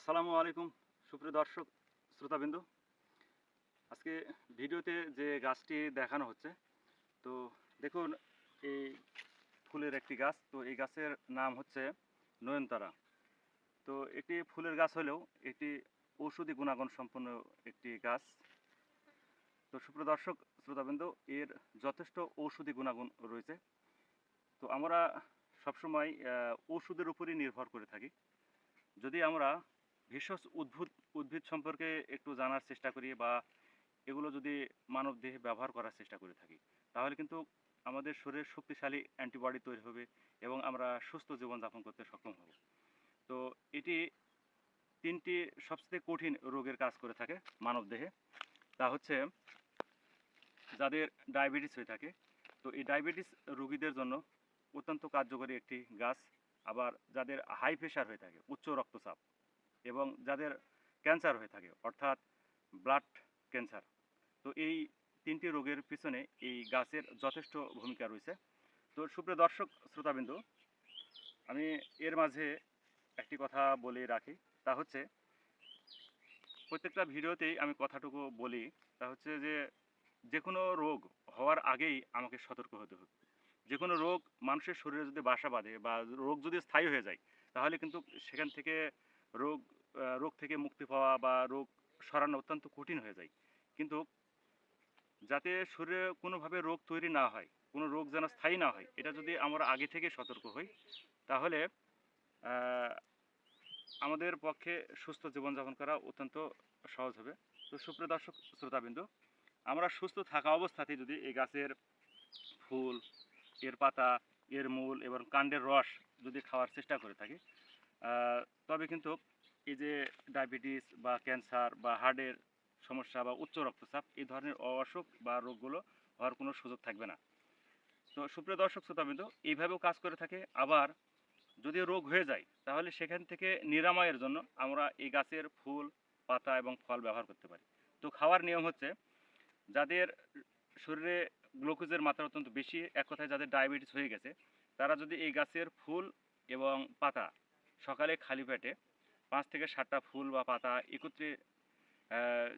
আসসালামু আলাইকুম, সুপ্রিয় দর্শক, শ্রোতাবিন্দু। আজকে ভিডিওতে যে গাছটি দেখানো হচ্ছে, তো দেখুন, এই ফুলের একটি গাছ, তো এই গাছের নাম হচ্ছে নয়নতারা। তো একটি ফুলের গাছ হলেও একটি ঔষধি গুণাগুণ সম্পন্ন একটি গাছ। তো সুপ্রিয় দর্শক, শ্রোতাবিন্দু, এর যথেষ্ট ঔষধি গুণাগুণ রয়েছে। তো আমরা সবসময় ওষুধের উপরই নির্ভর করে থাকি। যদি আমরা ভেষজ উদ্ভুত, উদ্ভিদ সম্পর্কে একটু জানার চেষ্টা করি বা এগুলো যদি মানব দেহে ব্যবহার করার চেষ্টা করে থাকি, তাহলে কিন্তু আমাদের শরীরে শক্তিশালী অ্যান্টিবডি তৈরি হবে এবং আমরা সুস্থ জীবনযাপন করতে সক্ষম হব। তো এটি তিনটি সবচেয়ে কঠিন রোগের কাজ করে থাকে মানব দেহে। তা হচ্ছে যাদের ডায়াবেটিস হয়ে থাকে। তো এই ডায়াবেটিস রোগীদের জন্য অত্যন্ত কার্যকরী একটি গাছ। আবার যাদের হাই প্রেশার হয়ে থাকে, উচ্চ রক্তচাপ। এবং যাদের ক্যান্সার হয়ে থাকে, অর্থাৎ ব্লাড ক্যান্সার। তো এই তিনটি রোগের পিছনে এই গাছের যথেষ্ট ভূমিকা রয়েছে। তো সুপ্রিয় দর্শক, শ্রোতাবিন্দু, আমি এর মাঝে একটি কথা বলে রাখি। তা হচ্ছে, প্রত্যেকটা ভিডিওতেই আমি কথাটুকু বলি। তা হচ্ছে যে যে কোনো রোগ হওয়ার আগেই আমাকে সতর্ক হতে হবে। যে কোনো রোগ মানুষের শরীরে যদি বাসা বাঁধে বা রোগ যদি স্থায়ী হয়ে যায়, তাহলে কিন্তু সেখান থেকে রোগ রোগ থেকে মুক্তি পাওয়া বা রোগ সরানো অত্যন্ত কঠিন হয়ে যায়। কিন্তু যাতে শরীরে কোনোভাবে রোগ তৈরি না হয়, কোনো রোগ যেন স্থায়ী না হয়, এটা যদি আমরা আগে থেকে সতর্ক হই, তাহলে আমাদের পক্ষে সুস্থ জীবনযাপন করা অত্যন্ত সহজ হবে। তো সুপ্রিয় দর্শক, শ্রোতাবিন্দু, আমরা সুস্থ থাকা অবস্থাতেই যদি এই গাছের ফুল, এর পাতা, এর মূল এবং কাণ্ডের রস যদি খাওয়ার চেষ্টা করে থাকি তবে কিন্তু এই যে ডায়াবেটিস বা ক্যান্সার বা হার্টের সমস্যা বা উচ্চ রক্তচাপ, এই ধরনের অসুখ বা রোগগুলো হওয়ার কোনো সুযোগ থাকবে না। তো সুপ্রিয় দর্শক, শ্রোতাবিন্দু, এইভাবেও কাজ করে থাকে। আবার যদি রোগ হয়ে যায়, তাহলে সেখান থেকে নিরাময়ের জন্য আমরা এই গাছের ফুল, পাতা এবং ফল ব্যবহার করতে পারি। তো খাওয়ার নিয়ম হচ্ছে, যাদের শরীরে গ্লুকোজের মাত্রা অত্যন্ত বেশি, এক কথায় যাদের ডায়াবেটিস হয়ে গেছে, তারা যদি এই গাছের ফুল এবং পাতা সকালে খালি পেটে পাঁচ থেকে সাতটা ফুল বা পাতা একত্রে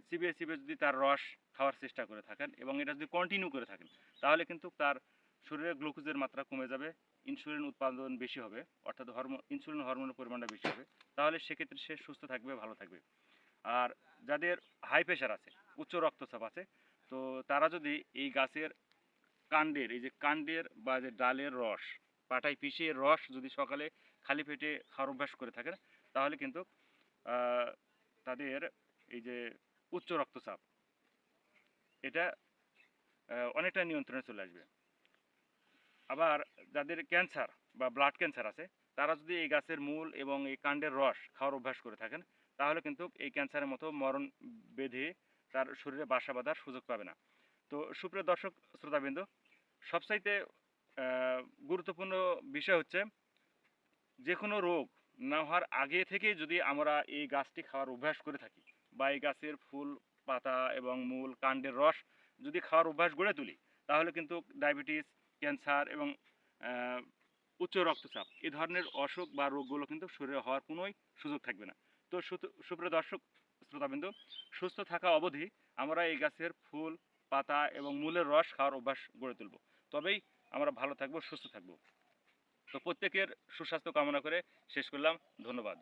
চিবিয়ে চিবিয়ে যদি তার রস খাওয়ার চেষ্টা করে থাকেন এবং এটা যদি কন্টিনিউ করে থাকেন, তাহলে কিন্তু তার শরীরে গ্লুকোজের মাত্রা কমে যাবে ইনসুলিন উৎপাদন বেশি হবে, অর্থাৎ হরমোন ইনসুলিন হরমোনের পরিমাণটা বেশি হবে, তাহলে সেক্ষেত্রে সে সুস্থ থাকবে, ভালো থাকবে। আর যাদের হাই প্রেশার আছে, উচ্চ রক্তচাপ আছে, তো তারা যদি এই গাছের কাণ্ডের, এই যে কাণ্ডের বা যে ডালের রস, পাটায় পিষিয়ে রস যদি সকালে খালি পেটে খাওয়ার অভ্যাস করে থাকেন তাহলে কিন্তু তাদের এই যে উচ্চ রক্তচাপ এটা অনেকটা নিয়ন্ত্রণে চলে আসবে। আবার যাদের ক্যান্সার বা ব্লাড ক্যান্সার আছে তারা যদি এই গাছের মূল এবং এই কাণ্ডের রস খাওয়ার অভ্যাস করে থাকেন তাহলে কিন্তু এই ক্যান্সারের মতো মরণ বেঁধে তার শরীরে বাসা বাঁধার সুযোগ পাবে না। তো সুপ্রিয় দর্শক শ্রোতাবৃন্দ সবচাইতে আহ, গুরুত্বপূর্ণ বিষয় হচ্ছে যে কোনো রোগ না হওয়ার আগে থেকেই যদি আমরা এই গাছটি খাওয়ার অভ্যাস করে থাকি, বা এই গাছের ফুল, পাতা এবং মূল কাণ্ডের রস যদি খাওয়ার অভ্যাস গড়ে তুলি, তাহলে কিন্তু ডায়াবেটিস, ক্যান্সার এবং উচ্চ রক্তচাপ এই ধরনের অসুখ বা রোগগুলো কিন্তু শরীরে হওয়ার কোনোই সুযোগ থাকবে না। তো সুপ্রিয় দর্শক, শ্রোতাবিন্দু, সুস্থ থাকা অবধি আমরা এই গাছের ফুল, পাতা এবং মূলের রস খাওয়ার অভ্যাস গড়ে তুলব। তবেই আমরা ভালো থাকব, সুস্থ থাকব। তো প্রত্যেকের সুস্বাস্থ্য কামনা করে শেষ করলাম। ধন্যবাদ।